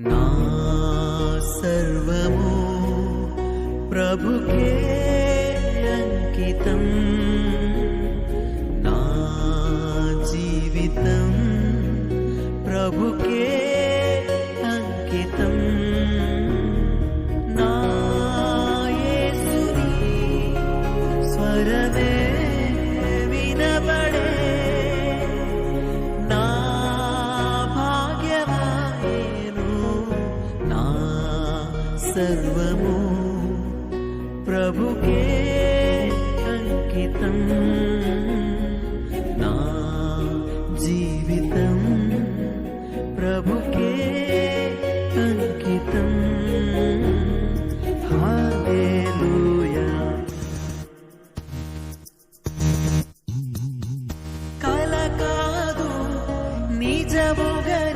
నా సర్వము ప్రభుకే అంకితం. నా జీవితం ప్రభుకే అంకితం. నా యేసుని స్వరమే సర్వము ప్రభుకే అంకితం. నా జీవితం ప్రభుకే అంకితం. హల్లెలూయా. కల కాదు నిజముగనే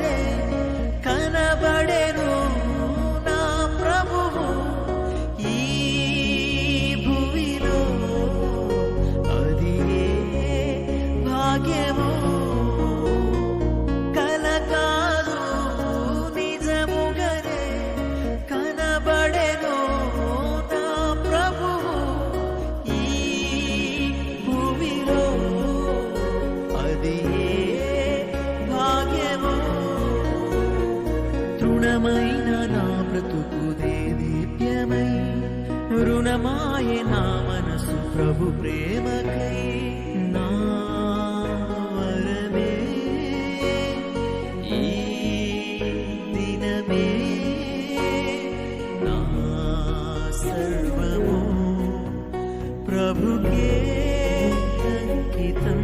తృణమైన నా బ్రతుకుదే దీప్యమై రుణమాయే నా మనసు ప్రభు ప్రేమకై నా వరమే ఈ దినమే నా సర్వము ప్రభుకే అంకితం